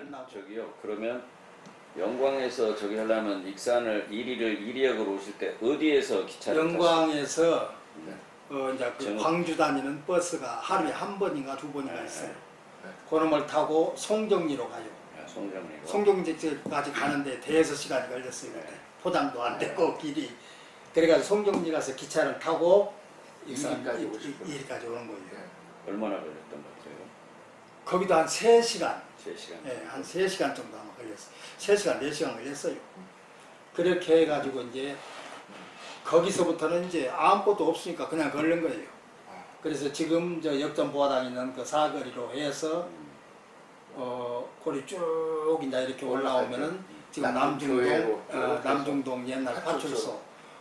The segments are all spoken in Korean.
잘 나고 저기요. 그러면 영광에서 저기 하려면 익산을 이리를 이리역으로 오실 때 어디에서 기차를 영광에서 네. 어 이제 그 저는- 광주 다니는 버스가 하루에 한 번인가 두 번인가 네, 있어요. 네. 그놈을 타고 송정리로 가요. 아, 송정리로. 송정리까지 가는데 대여섯 시간이 걸렸어요. 그때. 네. 포장도 안 되고 길이. 그래가지고 송정리 가서 기차를 타고 익산 이리까지 오셨구나. 이리까지 오는 거예요. 예. 얼마나 걸렸던 것 같아요? 거기도 한 3시간, 3시간. 예, 한 3시간 정도 아마 걸렸어요. 3시간, 4시간 걸렸어요. 그렇게 해가지고 이제 거기서부터는 이제 아무것도 없으니까 그냥 걸른 거예요. 그래서 지금 저 역전 보아당 있는 그 사거리로 해서 어 거리 쭉 이제 이렇게 올라오면은 지금 남중동 어, 쭉 남중동 옛날 파출소.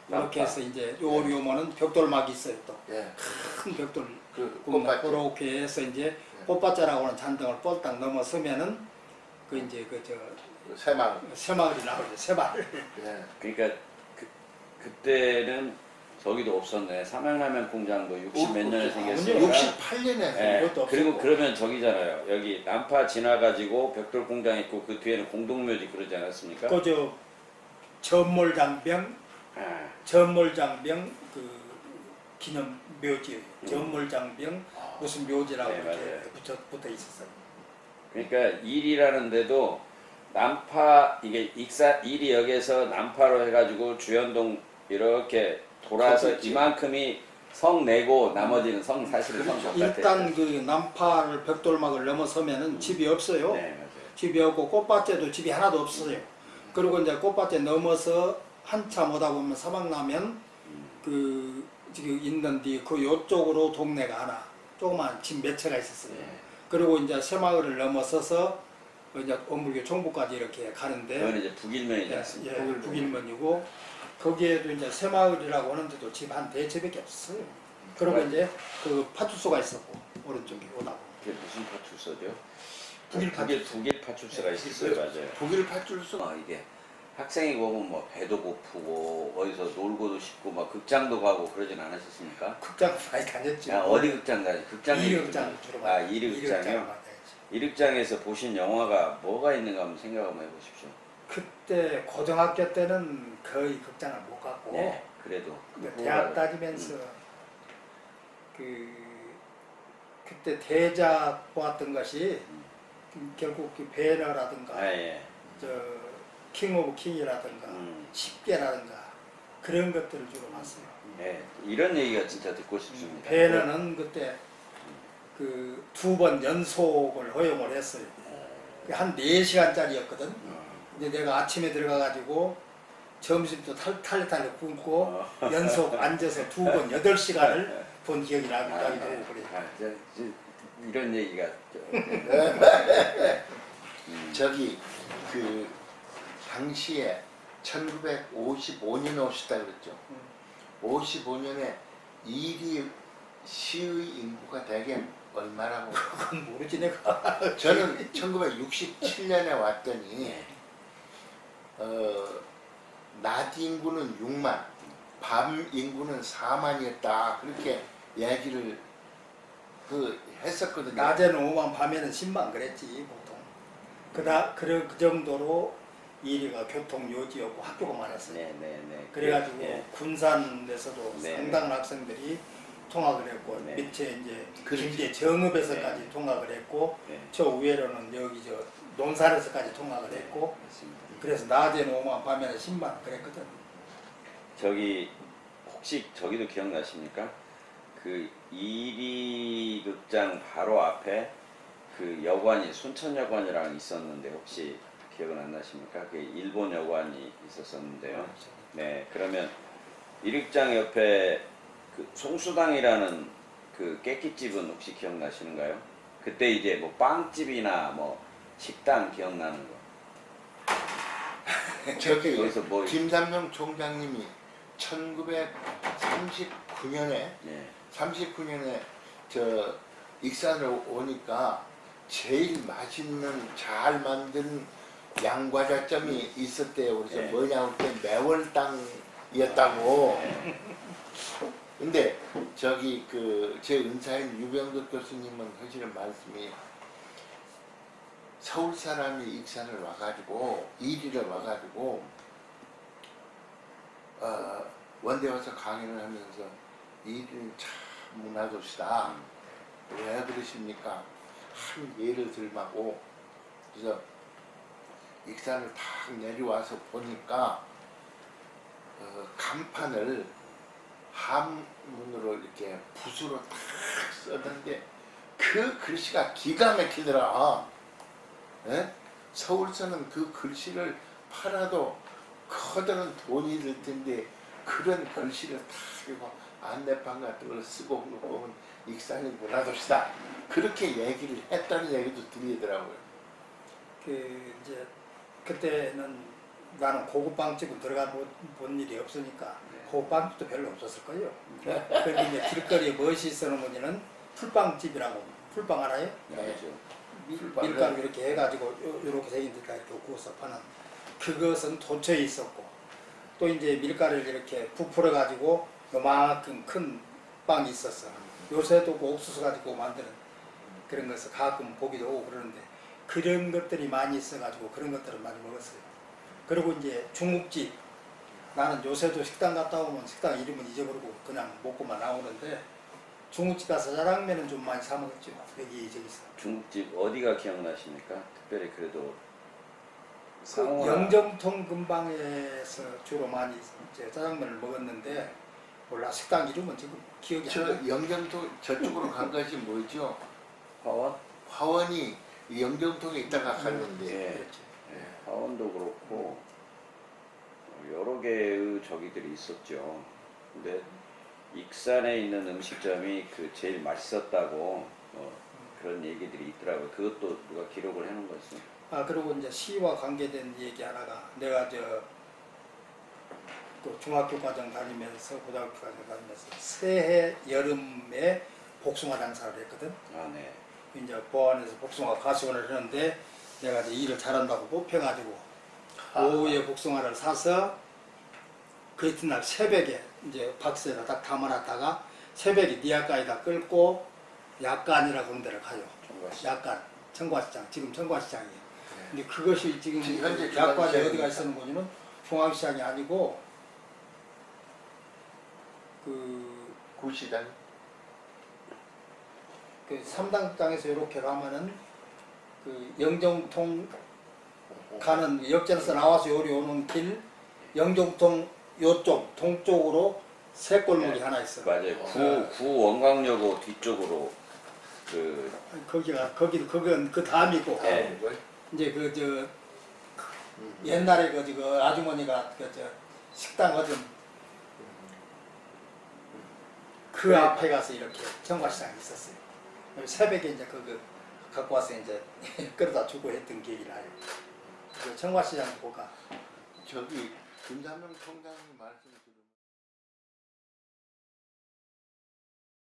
이렇게 남파. 해서 이제 요리 오면은 벽돌막이 있어요 또 예. 큰 벽돌 그 꽃밭. 그렇게 해서 이제 꽃밭자라고는 잔등을 뻘딱 넘어서면은 그 이제 그저 그 새마을. 새마을이 나오죠 새마을 예. 그러니까 그, 그때는 저기도 없었네. 삼양라면 공장도 60 몇 년에 생겼으니까. 68년에 예, 그것도 그리고 없었고. 그러면 저기잖아요. 여기 남파 지나가지고 벽돌 공장 있고 그 뒤에는 공동묘지 그러지 않았습니까? 그저 전몰장병 아, 전몰장병 그 기념 묘지예요. 음. 전몰장병 무슨 묘지라고 네, 이렇게 맞아요. 붙어 붙어 있었어요. 그러니까 일이라는데도 남파 이게 익산 일이 역에서 남파로 해가지고 주연동 이렇게 돌아서 그렇지. 이만큼이 성 내고 나머지는 성 사실은 성 그렇죠. 바깥에 일단 그 남파를 벽돌막을 넘어서면은 집이 없어요. 네 맞아요. 집이 없고 꽃밭에도 집이 하나도 없어요. 그리고 이제 꽃밭에 넘어서 한참 오다 보면 사막 나면 음, 그 지금 있는 뒤그 요쪽으로 동네가 하나 조그만 집 몇 채가 있었어요. 네. 그리고 이제 새마을을 넘어서서 이제 원불교 총부까지 이렇게 가는데 그건 이제 북일면이지 예, 않습니까? 예, 북일면이고 거기에도 이제 새마을이라고 하는데도 집 한 대채밖에 없어요. 그리고. 이제 그 파출소가 있었고 오른쪽에 오다 보면 그게 무슨 파출소죠? 북일 북일 북일 파출소가 있었어요, 맞아요. 독일 파출소. 어, 이게 학생이 보면 뭐 배도 고프고 어디서 놀고도 싶고 막 극장도 가고 그러진 않으셨습니까? 극장 많이 다녔죠. 야, 어디 극장 가요? 극장 좀 주로 아, 다녔죠. 이륙장에서 보신 영화가 뭐가 있는가 한번 생각 한번 해보십시오. 그때 고등학교 때는 거의 극장을 못 갔고 네, 그래도. 뭐가- 대학 다니면서 그 그때 대작 보았던 것이 결국 그 배너라든가 아, 예. 저 킹 오브 킹이라든가 음, 십계라든가 그런 것들을 주로 봤어요. 네, 이런 얘기가 진짜 듣고 싶습니다. 배너는 그때 그 두 번 연속을 허용을 했어요. 그한 4시간짜리였거든. 어, 근데 내가 아침에 들어가가지고 점심도 탈, 탈탈 굶고 어. 연속 앉아서 두 번 8시간을 본 기억이 아, 나기도 하고 네. 그래요. 아, 저, 저, 이런 얘기가 저, 음, 저기 그 당시에 1955년에 오셨다 그랬죠. 음. 55년에 이리 시의 인구가 대개 얼마라고? 그건 모르지 내가. 저는 1967년에 왔더니 네. 어, 낮 인구는 6만, 밤 인구는 4만이었다 그렇게 얘기를 그 했었거든요. 낮에는 5만 밤에는 10만 그랬지 보통. 그다 그, 그 정도로 이리가 교통 요지였고 학교가 많았어요. 네, 네, 네. 그래가지고 예. 군산에서도 네, 상당한 학생들이 통학을 했고 네. 밑에 이제 그렇지. 길게 정읍에서까지 통학을 했고 네, 저 위에로는 여기 저 논산에서까지 통학을 했고 맞습니다. 그래서 낮에는 5만 밤에는 10만 그랬거든. 저기 혹시 저기도 기억나십니까? 그 이리 극장 바로 앞에 그 여관이 순천여관이랑 있었는데 혹시 기억은 안 나십니까? 그 일본 여관이 있었었는데요. 네, 그러면 이륙장 옆에 그 송수당이라는 그 깨끼집은 혹시 기억나시는가요? 그때 이제 뭐 빵집이나 뭐 식당 기억나는 거. 저기 거기서 뭐 김삼성 총장님이 1939년에 네. 39년에 저 익산을 오니까 제일 맛있는 잘 만든 양과자점이 있었대요. 그래서 네. 뭐냐고 그때 매월당이었다고. 근데 저기 그 제 은사인 유병덕 교수님은 하시는 말씀이 서울 사람이 익산을 와가지고 이리를 와가지고 어, 원대 와서 강연을 하면서 이리는 참 문화도시다. 왜 그러십니까? 한 예를 들마고 그래서 익산을 탁 내려와서 보니까 어, 간판을 한문으로 이렇게 붓으로 탁 썼는데 그 글씨가 기가 막히더라. 예? 서울서는 그 글씨를 팔아도 커다란 돈이 들 텐데 그런 글씨를 다 안내판 같은 걸 쓰고 그러고 보면 익산이 문화도시다. 그렇게 얘기를 했다는 얘기도 들리더라고요. 그 이제 그때는 나는 고급 빵집은 들어가 본, 본 일이 없으니까 고급 빵집도 별로 없었을 거예요. 그런데 이제 길거리에 무엇이 있었는지는 풀빵집이라고 풀빵 알아요? 알죠. 밀- 풀빵을? 밀가루 이렇게 해가지고 요- 요렇게 생긴 데다 이렇게 구워서 파는 그것은 도처에 있었고 또 이제 밀가루를 이렇게 부풀어 가지고 요만큼 큰 빵이 있었어. 요새도 그 옥수수 가지고 만드는 그런 것을 가끔 보기도 오고 그러는데 그런 것들이 많이 있어가지고 그런 것들을 많이 먹었어요. 그리고 이제 중국집 나는 요새도 식당 갔다 오면 식당 이름은 잊어버리고 그냥 먹고만 나오는데 중국집 가서 짜장면은 좀 많이 사 먹었죠. 여기 저기서. 중국집 어디가 기억나십니까? 특별히 그래도 그 영정통 근방에서 주로 많이 이제 짜장면을 먹었는데 몰라 식당 이름은 지금 기억이 저안 나. 영정통 저쪽으로 간 것이 뭐죠? 화원? 화원이 영정통에 있다가 갔는데 예. 그렇지. 예, 화원도 그렇고 어, 여러 개의 저기들이 있었죠. 근데 익산에 있는 음식점이 그 제일 맛있었다고 어, 그런 얘기들이 있더라고요. 그것도 누가 기록을 해놓은 거였어요. 아 그리고 이제 시와 관계된 얘기 하나가 내가 저 그 중학교 과정 다니면서 고등학교 과정 다니면서 새해 여름에 복숭아 장사를 했거든. 아 네. 이제 보안에서 복숭아 가수원을 하는데 내가 이제 일을 잘한다고 뽑혀가지고 오후에 복숭아를 사서 그 이튿날 새벽에 이제 박스에다 딱 담아놨다가 새벽에 니아가에다 끌고 약간이라고 하는 데를 가요. 정말 약간 청과시장 지금 청과시장이에요. 네. 근데 그것이 지금 지금 현재 약관이. 어디가 있는 거냐면 중앙시장이 아니고 그, 구시당 그 삼당장에서 이렇게 가면은 그 영정통 가는 역전에서 나와서 요리 오는 길 영정통 요쪽 동쪽으로 새 골목이 네. 하나 있어. 맞아요. 구, 구 원광여고 뒤쪽으로 그 거기가 거기 그건 그 다음이고 네. 걸 이제 그저 음. 옛날에 그, 그 아주머니가 그 저 식당 얻은 그 그래. 앞에 가서 이렇게 청과시장이 있었어요. 새벽에 이제 그거 갖고 와서 이제 끌어다 주고 했던 기억이 나요. 그 청과시장 보가 저기 김삼영 총장님 말씀